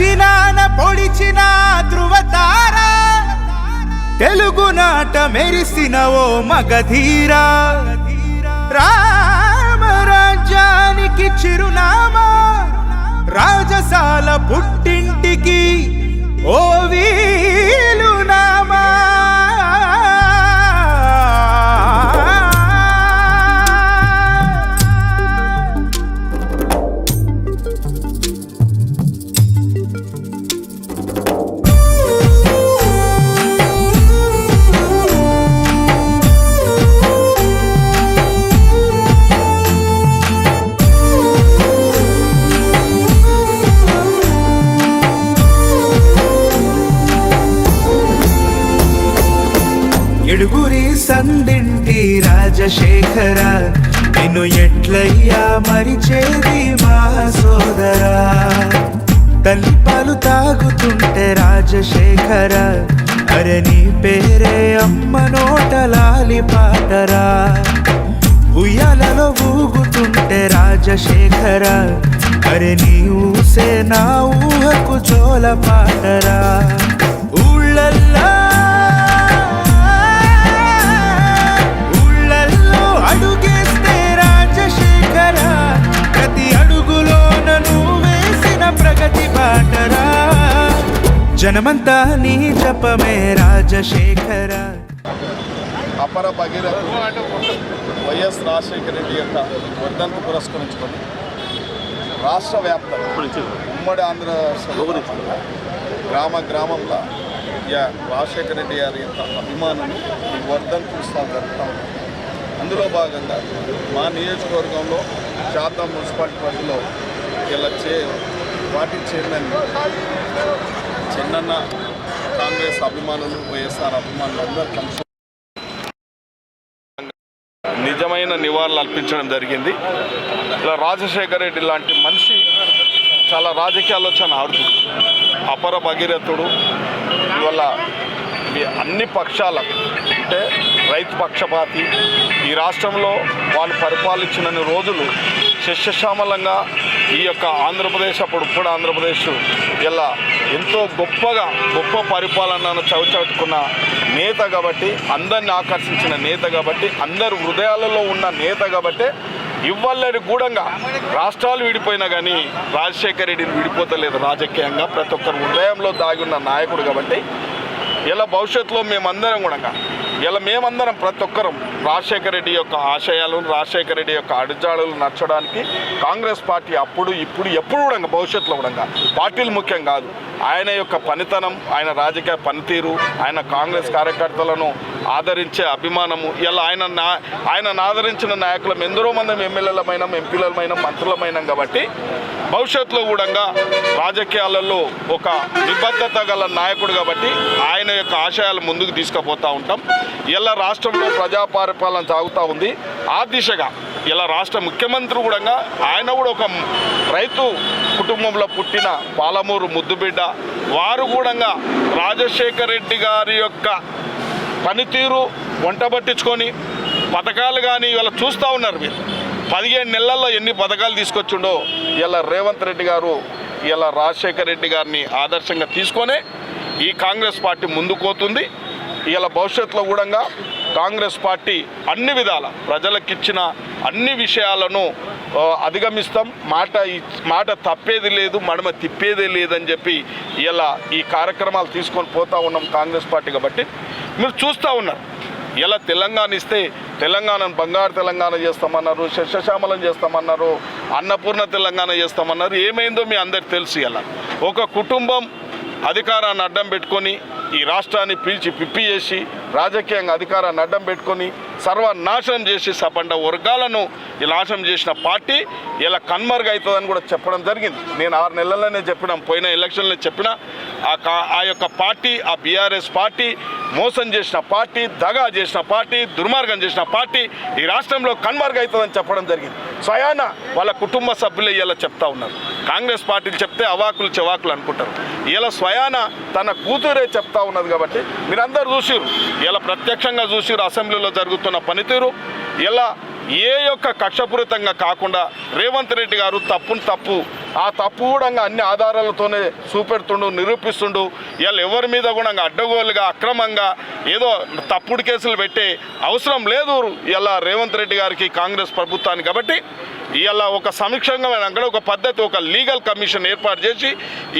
దక్షిణాన పొడిచిన ధృవతార తెలుగునాట మెరిసిన ఓ మగధీరా. రామరాజ్యానికి చిరునామా. రాజసాల పుట్టింటికి సందింటి రాజశేఖర నిన్ను ఎట్లయ్యా మరిచేది మా సోదరా. తల్లి పాలు తాగుతుంటే రాజశేఖర అరే నీ పేరే అమ్మ నోట లాలి పాటరా. ఉయ్యాలలో ఊగుతుంటే రాజశేఖర అరే నీ ఊసే నా ఊహకు జోల పాటరా. ఊళ్ళల్లా జనమంతా నీ జపమే రాజశేఖర. అపర భగీరథ వైఎస్ రాజశేఖర రెడ్డి యొక్క వర్ధంతి పురస్కరించుకొని రాష్ట్ర వ్యాప్తంగా ఉమ్మడి ఆంధ్ర గ్రామ గ్రామంలో యా రాజశేఖర రెడ్డి గారి యొక్క అభిమానం ఈ వర్ధన్ ఉత్సవాలు జరుపుతూ అందులో భాగంగా మా నియోజకవర్గంలో శాతం మున్సిపాలిటీ పరిధిలో ఇలా చే వాటి చైర్మన్ చిన్నన్న కాంగ్రెస్ అభిమానులు వైఎస్ఆర్ అభిమానులు అందరూ కలిసి నిజమైన నివాళులు అర్పించడం జరిగింది. ఇలా రాజశేఖర రెడ్డి లాంటి మనిషి చాలా రాజకీయాల్లో చాలా ఆడుతుంది. అపర భగీరథుడు ఇవల్ల ఈ అన్ని పక్షాల అంటే రైతు పక్షపాతి ఈ రాష్ట్రంలో వాళ్ళు పరిపాలించినన్ని రోజులు శస్యశ్యామలంగా ఈ యొక్క ఆంధ్రప్రదేశ్ అప్పుడు కూడా ఆంధ్రప్రదేశ్ ఇలా ఎంతో గొప్పగా గొప్ప పరిపాలనను చవిచవుతుకున్న నేత కాబట్టి అందరిని ఆకర్షించిన నేత కాబట్టి అందరు హృదయాలలో ఉన్న నేత కాబట్టి ఇవ్వలేని గూఢంగా రాష్ట్రాలు విడిపోయినా కానీ రాజశేఖర రెడ్డిని విడిపోతలేదు రాజకీయంగా. ప్రతి ఒక్కరి హృదయంలో దాగి ఉన్న నాయకుడు కాబట్టి ఇలా భవిష్యత్తులో మేమందరం కూడా ఇలా మేమందరం ప్రతి ఒక్కరం రాజశేఖర రెడ్డి యొక్క ఆశయాలు రాజశేఖర రెడ్డి యొక్క అడుజాడులు నచ్చడానికి కాంగ్రెస్ పార్టీ అప్పుడు ఇప్పుడు ఎప్పుడు కూడా భవిష్యత్తులో కూడా పార్టీలు ముఖ్యం కాదు. ఆయన యొక్క పనితనం ఆయన రాజకీయ పనితీరు ఆయన కాంగ్రెస్ కార్యకర్తలను ఆదరించే అభిమానము ఇలా ఆయన నా ఆయనను ఆదరించిన నాయకులం ఎందరో మంది ఎమ్మెల్యేలమైన ఎంపీలమైన మంత్రులమైన కాబట్టి భవిష్యత్తులో కూడా రాజకీయాలలో ఒక నిబద్ధత గల నాయకుడు కాబట్టి ఆయన యొక్క ఆశయాలు ముందుకు తీసుకుపోతూ ఉంటాం. ఇలా రాష్ట్రంలో ప్రజా పరిపాలన సాగుతూ ఉంది. ఆ దిశగా ఇలా రాష్ట్ర ముఖ్యమంత్రి కూడా ఆయన కూడా ఒక రైతు కుటుంబంలో పుట్టిన పాలమూరు ముద్దుబిడ్డ వారు కూడా రాజశేఖర రెడ్డి గారి యొక్క పనితీరు వంట పట్టించుకొని పథకాలు కానీ ఇవాళ చూస్తూ ఉన్నారు మీరు. పదిహేను నెలల్లో ఎన్ని పథకాలు తీసుకొచ్చిండో ఇలా రేవంత్ రెడ్డి గారు ఇలా రాజశేఖర రెడ్డి గారిని ఆదర్శంగా తీసుకొనే ఈ కాంగ్రెస్ పార్టీ ముందుకోతుంది ఇలా భవిష్యత్తులో కూడా కాంగ్రెస్ పార్టీ అన్ని విధాల ప్రజలకిచ్చిన అన్ని విషయాలను అధిగమిస్తాం. మాట మాట తప్పేది లేదు మడమ తిప్పేది లేదని చెప్పి ఇలా ఈ కార్యక్రమాలు తీసుకొని పోతా ఉన్నాం కాంగ్రెస్ పార్టీ కాబట్టి. మీరు చూస్తూ ఉన్నారు. ఇలా తెలంగాణ ఇస్తే తెలంగాణను బంగారు తెలంగాణ చేస్తామన్నారు శస్యశ్యామలం చేస్తామన్నారు అన్నపూర్ణ తెలంగాణ చేస్తామన్నారు. ఏమైందో మీ అందరికి తెలుసు ఇలా ఒక కుటుంబం అధికారాన్ని అడ్డం పెట్టుకొని ఈ రాష్ట్రాన్ని పీల్చి పిప్పి చేసి రాజకీయంగా అధికారాన్ని అడ్డం పెట్టుకొని సర్వనాశనం చేసి సపండ వర్గాలను ఈ నాశనం చేసిన పార్టీ ఇలా కన్మరుగు అవుతుందని కూడా చెప్పడం జరిగింది. నేను ఆరు నెలల్లోనే చెప్పినాం పోయిన ఎలక్షన్లో చెప్పిన. ఆ కా- ఆ యొక్క పార్టీ ఆ బీఆర్ఎస్ పార్టీ మోసం చేసిన పార్టీ దగా చేసిన పార్టీ దుర్మార్గం చేసిన పార్టీ ఈ రాష్ట్రంలో కన్మరుగు అవుతుందని చెప్పడం జరిగింది. స్వయాన వాళ్ళ కుటుంబ సభ్యులు ఇలా చెప్తా ఉన్నారు. కాంగ్రెస్ పార్టీలు చెప్తే అవాకులు చెవాకులు అనుకుంటారు. ఇలా స్వయాన తన కూతురే చెప్తా ఉన్నది కాబట్టి మీరందరూ చూసిరు ఇలా ప్రత్యక్షంగా చూసిరు అసెంబ్లీలో జరుగుతున్న పనితీరు. ఇలా ఏ యొక్క కక్షపూరితంగా కాకుండా రేవంత్ రెడ్డి గారు తప్పును తప్పు ఆ తప్పు కూడా అన్ని ఆధారాలతోనే చూపెడుతుండు నిరూపిస్తుండు. వీళ్ళు ఎవరి మీద కూడా అడ్డగోలుగా అక్రమంగా ఏదో తప్పుడు కేసులు పెట్టే అవసరం లేదు ఇలా రేవంత్ రెడ్డి గారికి కాంగ్రెస్ ప్రభుత్వానికి. కాబట్టి ఇలా ఒక సమీక్షంగా అక్కడ ఒక పద్ధతి ఒక లీగల్ కమిషన్ ఏర్పాటు చేసి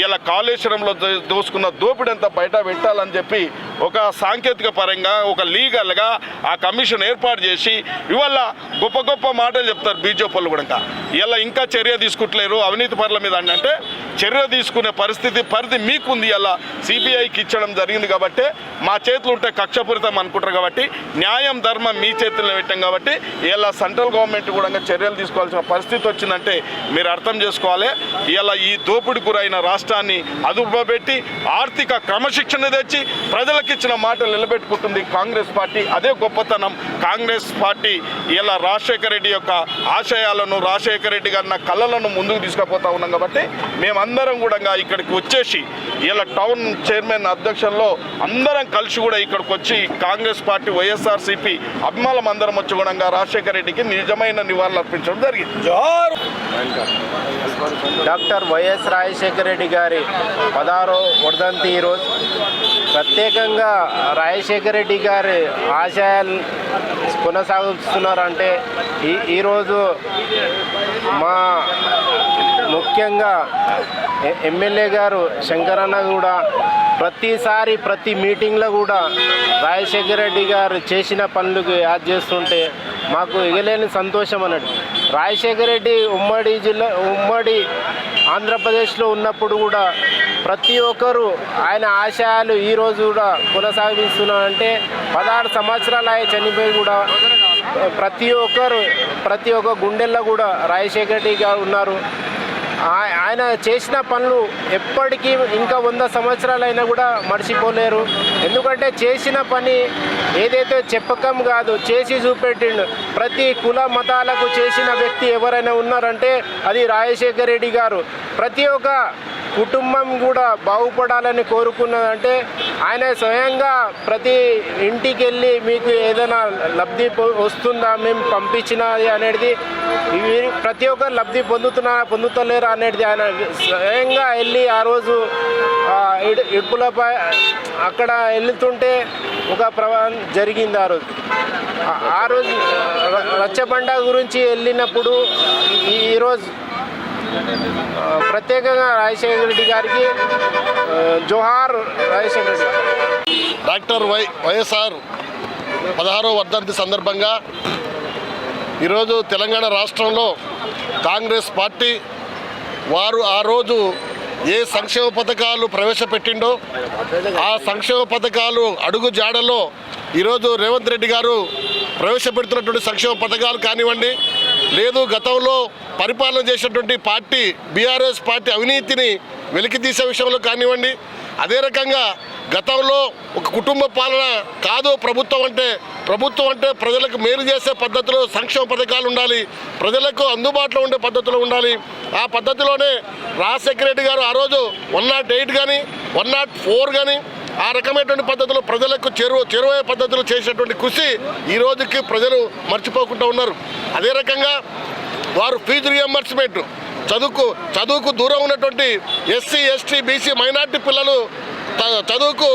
ఇలా కాళేశ్వరంలో దోసుకున్న దోపిడంతా బయట పెట్టాలని చెప్పి ఒక సాంకేతిక పరంగా ఒక లీగల్గా ఆ కమిషన్ ఏర్పాటు చేసి ఇవాళ గొప్ప గొప్ప మాటలు చెప్తారు బీజేపీ వాళ్ళు కూడా ఇలా ఇంకా చర్య తీసుకుంటలేరు. అవినీతి పనుల మీద అంటే చర్య తీసుకునే పరిస్థితి పరిధి మీకుంది ఇలా సిబిఐకి ఇచ్చడం జరిగింది కాబట్టి మా చేతులు ఉంటే కక్షపూరితం అనుకుంటారు కాబట్టి న్యాయం ధర్మం మీ చేతుల్లో పెట్టాం కాబట్టి ఇలా సెంట్రల్ గవర్నమెంట్ కూడా చర్యలు తీసుకోవాల్సిన పరిస్థితి వచ్చిందంటే మీరు అర్థం చేసుకోవాలి. ఇలా ఈ దోపిడి గురైన రాష్ట్రాన్ని అదుపులో పెట్టి ఆర్థిక క్రమశిక్షణ తెచ్చి ప్రజలకి ఇచ్చిన మాటలు నిలబెట్టుకుంటుంది కాంగ్రెస్ పార్టీ. అదే గొప్పతనం. కాంగ్రెస్ పార్టీ ఇలా రాజశేఖర రెడ్డి యొక్క ఆశయాలను రాజశేఖర రెడ్డి గారి కళలను ముందుకు తీసుకుపోతా ఉన్నాం కాబట్టి మేమందరం కూడా ఇక్కడికి వచ్చేసి ఇలా టౌన్ చైర్మన్ అధ్యక్షంలో అందరం కలిసి కూడా ఇక్కడికి వచ్చి కాంగ్రెస్ పార్టీ వైఎస్ఆర్సీపీ అభిమానం అందరం వచ్చి కూడా రాజశేఖర రెడ్డికి నిజమైన నివాళులు అర్పించడం జరిగింది. డాక్టర్ వైఎస్ రాజశేఖర రెడ్డి గారి పదహారో వర్ధంతి ఈరోజు ప్రత్యేకంగా రాజశేఖర రెడ్డి గారి ఆశయాలు కొనసాగుతున్నారంటే ఈ ఈరోజు మా ముఖ్యంగా ఎ- ఎమ్మెల్యే గారు శంకరన్న కూడా ప్రతిసారి ప్రతి మీటింగ్లో కూడా రాజశేఖర రెడ్డి గారు చేసిన పనులకు యాద్ చేస్తుంటే మాకు ఎగలేని సంతోషం అన్నట్టు. రాజశేఖర రెడ్డి ఉమ్మడి జిల్లా ఉమ్మడి ఆంధ్రప్రదేశ్లో ఉన్నప్పుడు కూడా ప్రతి ఒక్కరూ ఆయన ఆశయాలు ఈరోజు కూడా కొనసాగిస్తున్నారంటే పదహారు సంవత్సరాలు ఆయన చనిపోయి కూడా ప్రతి ఒక్కరు ప్రతి ఒక్క గుండెల్లో కూడా రాజశేఖర్ రెడ్డి గారు ఉన్నారు. ఆయన చేసిన పనులు ఎప్పటికీ ఇంకా వంద సంవత్సరాలైనా కూడా మర్చిపోలేరు. ఎందుకంటే చేసిన పని ఏదైతే చెప్పకం కాదు చేసి చూపెట్టిండు. ప్రతి కుల మతాలకు చేసిన వ్యక్తి ఎవరైనా ఉన్నారంటే అది రాజశేఖర రెడ్డి గారు. ప్రతి ఒక్క కుటుంబం కూడా బాగుపడాలని కోరుకున్నదంటే ఆయన స్వయంగా ప్రతి ఇంటికి వెళ్ళి మీకు ఏదైనా లబ్ధి పొ- వస్తుందా మేము పంపించినది అనేది ప్రతి ఒక్కరు లబ్ధి పొందుతున్నా పొందుతలేరు అనేది ఆయన స్వయంగా వెళ్ళి ఆ రోజు ఇడుపులపై అక్కడ వెళ్తుంటే ఒక ప్రవాహం జరిగింది ఆ రోజు. ఆ- రోజు రచ్చబండ గురించి వెళ్ళినప్పుడు ఈరోజు ప్రత్యేకంగా రాజశేఖర రెడ్డి గారికి జోహార్ రాజశేఖర రెడ్డి. డాక్టర్ వై వైఎస్ఆర్ పదహారో వర్ధంతి సందర్భంగా ఈరోజు తెలంగాణ రాష్ట్రంలో కాంగ్రెస్ పార్టీ వారు ఆ రోజు ఏ సంక్షేమ పథకాలు ప్రవేశపెట్టిండో ఆ సంక్షేమ పథకాలు అడుగు జాడలో ఈరోజు రేవంత్ రెడ్డి గారు ప్రవేశపెడుతున్నటువంటి సంక్షేమ పథకాలు కానివ్వండి లేదు గతంలో పరిపాలన చేసినటువంటి పార్టీ బీఆర్ఎస్ పార్టీ అవినీతిని వెలికితీసే విషయంలో కానివ్వండి అదే రకంగా గతంలో ఒక కుటుంబ పాలన కాదు ప్రభుత్వం అంటే ప్రభుత్వం అంటే ప్రజలకు మేలు చేసే పద్ధతిలో సంక్షేమ పథకాలు ఉండాలి ప్రజలకు అందుబాటులో ఉండే పద్ధతిలో ఉండాలి. ఆ పద్ధతిలోనే రాజ్ సెక్రటరీ గారు ఆ రోజు వన్ నాట్ ఎయిట్ కానీ వన్ నాట్ ఫోర్ కానీ ఆ రకమైనటువంటి పద్ధతిలో ప్రజలకు చేరువ చేరువయ్యే పద్ధతిలో చేసినటువంటి కృషి ఈ రోజుకి ప్రజలు మర్చిపోకుండా ఉన్నారు. అదే రకంగా వారు ఫీజు రియంబర్స్మెంట్ చదువుకు చదువుకు దూరం ఉన్నటువంటి ఎస్సీ ఎస్టీ బీసీ మైనార్టీ పిల్లలు త- చదువుకు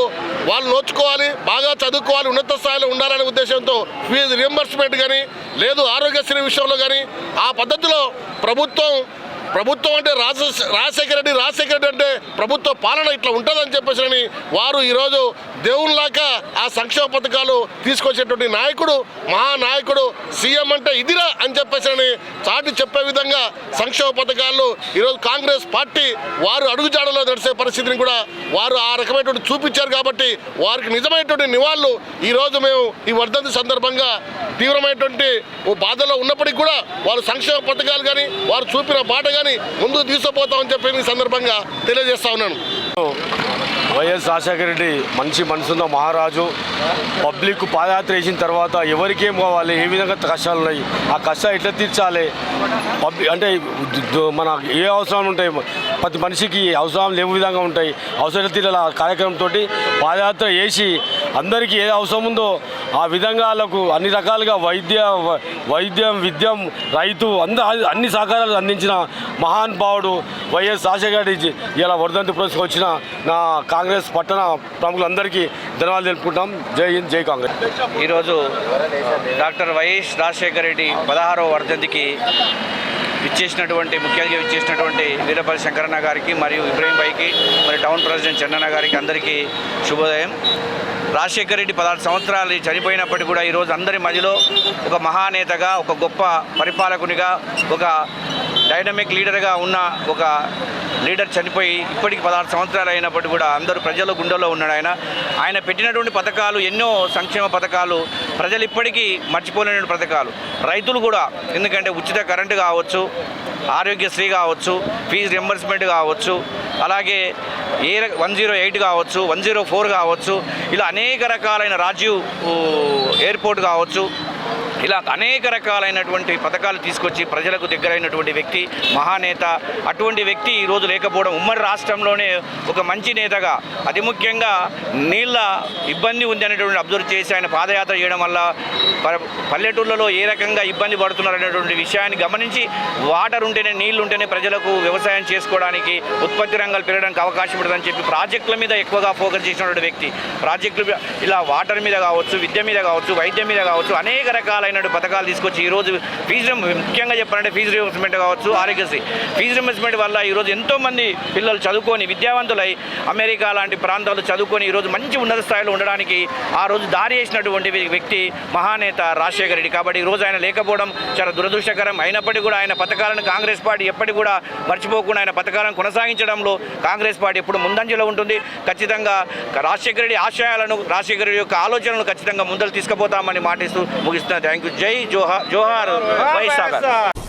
వాళ్ళు నోచుకోవాలి బాగా చదువుకోవాలి ఉన్నత స్థాయిలో ఉండాలనే ఉద్దేశంతో ఫీజు రియంబర్స్మెంట్ కానీ లేదు ఆరోగ్యశ్రీ విషయంలో కానీ ఆ పద్ధతిలో ప్రభుత్వం ప్రభుత్వం అంటే రాజ రాజశేఖర రెడ్డి రాజశేఖర రెడ్డి అంటే ప్రభుత్వ పాలన ఇట్లా ఉంటుందని చెప్పేసి వారు ఈరోజు దేవుళ్ళలాగా ఆ సంక్షేమ పథకాలు తీసుకొచ్చేటువంటి నాయకుడు మహానాయకుడు సీఎం అంటే ఇదిరా అని చెప్పేసి చాటి చెప్పే విధంగా సంక్షేమ పథకాలు ఈరోజు కాంగ్రెస్ పార్టీ వారు అడుగుజాడలో నడిచే పరిస్థితిని కూడా వారు ఆ రకమైనటువంటి చూపించారు కాబట్టి వారికి నిజమైనటువంటి నివాళులు ఈరోజు మేము ఈ వర్ధంతి సందర్భంగా తీవ్రమైనటువంటి ఓ బాధలో ఉన్నప్పటికీ కూడా వారు సంక్షేమ పథకాలు కానీ వారు చూపిన బాట కానీ ముందుకు తీసుకుపోతామని చెప్పి సందర్భంగా సందర్భంగా తెలియజేస్తా ఉన్నాను వైఎస్ రాజశేఖర రెడ్డి మంచి మనసున్న మహారాజు. పబ్లిక్ పాదయాత్ర వేసిన తర్వాత ఎవరికేం కావాలి ఏ విధంగా కష్టాలు ఉన్నాయి ఆ కష్టాలు ఎట్లా తీర్చాలి? పబ్లిక్ అంటే మన ఏ అవసరాలు ఉంటాయి? ప్రతి మనిషికి అవసరాలు ఏ విధంగా ఉంటాయి. అవసరం తీరాల కార్యక్రమంతో పాదయాత్ర వేసి అందరికీ ఏ అవసరం ఉందో ఆ విధంగా వాళ్ళకు అన్ని రకాలుగా వైద్య వైద్యం విద్యం రైతు అంద అన్ని సహకారాలు అందించిన మహాన్ భావుడు వైఎస్ రాజశేఖర రెడ్డి ఇలా వర్ధంతి వచ్చిన వచ్చిన నా కాంగ్రెస్ పట్టణ ప్రముఖులందరికీ ధన్యవాదాలు తెలుపుకుంటాం. జై హింద్ జై కాంగ్రెస్. ఈరోజు డాక్టర్ వైఎస్ రాజశేఖర రెడ్డి పదహారవ వర్ధంతికి విచ్చేసినటువంటి ముఖ్యంగా విచ్చేసినటువంటి వీరపల్లి శంకరన్న గారికి మరియు ఇబ్రహీం బైకి మరి టౌన్ ప్రెసిడెంట్ చెన్నన్న గారికి అందరికీ శుభోదయం. రాజశేఖర రెడ్డి పదహారు సంవత్సరాలు చనిపోయినప్పటికీ కూడా ఈరోజు అందరి మధ్యలో ఒక మహానేతగా ఒక గొప్ప పరిపాలకునిగా ఒక డైనమిక్ లీడర్గా ఉన్న ఒక లీడర్ చనిపోయి ఇప్పటికి పదహారు సంవత్సరాలు అయినప్పటికీ కూడా అందరూ ప్రజల గుండెల్లో ఉన్నాడు ఆయన. ఆయన పెట్టినటువంటి పథకాలు ఎన్నో సంక్షేమ పథకాలు ప్రజలు ఇప్పటికీ మర్చిపోలేని పథకాలు. రైతులు కూడా ఎందుకంటే ఉచిత కరెంటు కావచ్చు ఆరోగ్యశ్రీ కావచ్చు ఫీజు రింబర్స్మెంట్ కావచ్చు అలాగే ఏ వన్ జీరో ఎయిట్ కావచ్చు వన్ జీరో ఫోర్ కావచ్చు ఇలా అనేక రకాలైన రాజీవ్ ఎయిర్పోర్ట్ కావచ్చు ఇలా అనేక రకాలైనటువంటి పథకాలు తీసుకొచ్చి ప్రజలకు దగ్గరైనటువంటి వ్యక్తి మహానేత అటువంటి వ్యక్తి ఈరోజు లేకపోవడం ఉమ్మడి రాష్ట్రంలోనే ఒక మంచి నేతగా అతి ముఖ్యంగా నీళ్ళ ఇబ్బంది ఉంది అనేటువంటి అబ్జర్వ్ చేసి ఆయన పాదయాత్ర చేయడం వల్ల ప- పల్లెటూళ్ళలో ఏ రకంగా ఇబ్బంది పడుతున్నారు అనేటువంటి విషయాన్ని గమనించి వాటర్ ఉంటేనే నీళ్ళు ఉంటేనే ప్రజలకు వ్యవసాయం చేసుకోవడానికి ఉత్పత్తి రంగాలు పెరగడానికి అవకాశం ఉంటుందని చెప్పి ప్రాజెక్టుల మీద ఎక్కువగా ఫోకస్ చేసినటువంటి వ్యక్తి. ప్రాజెక్టులు ఇలా వాటర్ మీద కావచ్చు విద్య మీద కావచ్చు వైద్యం మీద కావచ్చు అనేక రకాల రకాలైన పథకాలు తీసుకొచ్చి ఈరోజు ఫీజు ముఖ్యంగా చెప్పాలంటే ఫీజు రియంబర్స్మెంట్ కావచ్చు ఆరోగ్యశ్రీ. ఫీజు రియంబర్స్మెంట్ వల్ల ఈరోజు ఎంతోమంది పిల్లలు చదువుకొని విద్యావంతులై అమెరికా లాంటి ప్రాంతాలు చదువుకొని ఈరోజు మంచి ఉన్నత స్థాయిలో ఉండడానికి ఆ రోజు దారి వేసినటువంటి వ్యక్తి మహానేత రాజశేఖర రెడ్డి. కాబట్టి ఈరోజు రోజు ఆయన లేకపోవడం చాలా దురదృష్టకరం. అయినప్పటికీ కూడా ఆయన పథకాలను కాంగ్రెస్ పార్టీ ఎప్పటికీ కూడా మర్చిపోకుండా ఆయన పథకాలను కొనసాగించడంలో కాంగ్రెస్ పార్టీ ఎప్పుడు ముందంజలో ఉంటుంది. ఖచ్చితంగా రాజశేఖర రెడ్డి ఆశయాలను రాజశేఖర రెడ్డి యొక్క ఆలోచనలను ఖచ్చితంగా ముందలు తీసుకుపోతామని మాటిస్తూ ముగిస్తున్నా. థ్యాంక్ యూ జై జోహార్ జోహార్ వైఎస్ఆర్